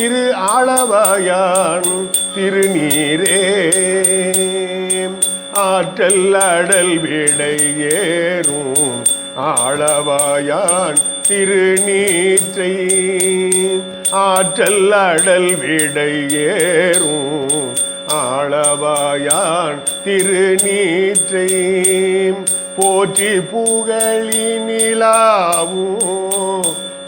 திரு ஆளவாயான் திருநீரே. ஆற்றல் அடல் விடை ஏறும் ஆளவாயான் திருநீற்றை. ஆற்றல் அடல் விடை ஏறும் ஆளவாயான் திருநீற்றை. போற்றி புகழினிலாவும்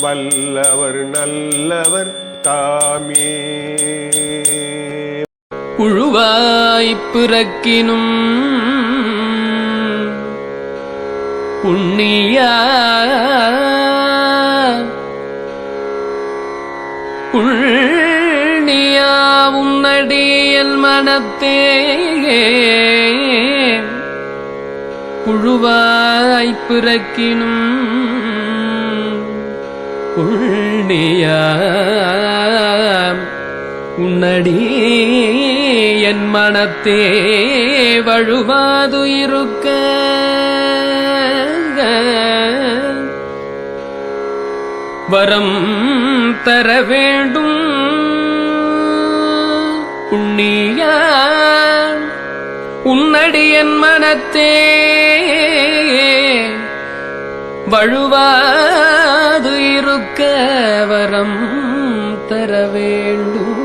வல்லவர் நல்லவர் தாமே. புழுவாய்ப் பிறக்கினும் புண்ணியா. புண்ணியா உன்னடியல் மனத்தே புழுவாய்ப் பிறக்கினும் புள்ளிய உன்னடி என் மனத்தே வழுவாது இருக்க வரம் தர வேண்டும். புண்ணிய உன்னடி என் மனத்தே வழுவா தரம் தர வேண்டும்.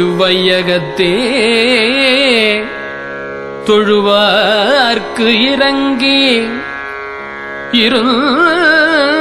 இவ்வையகத்தே தொழுவார்க்கு இறங்கி இருள்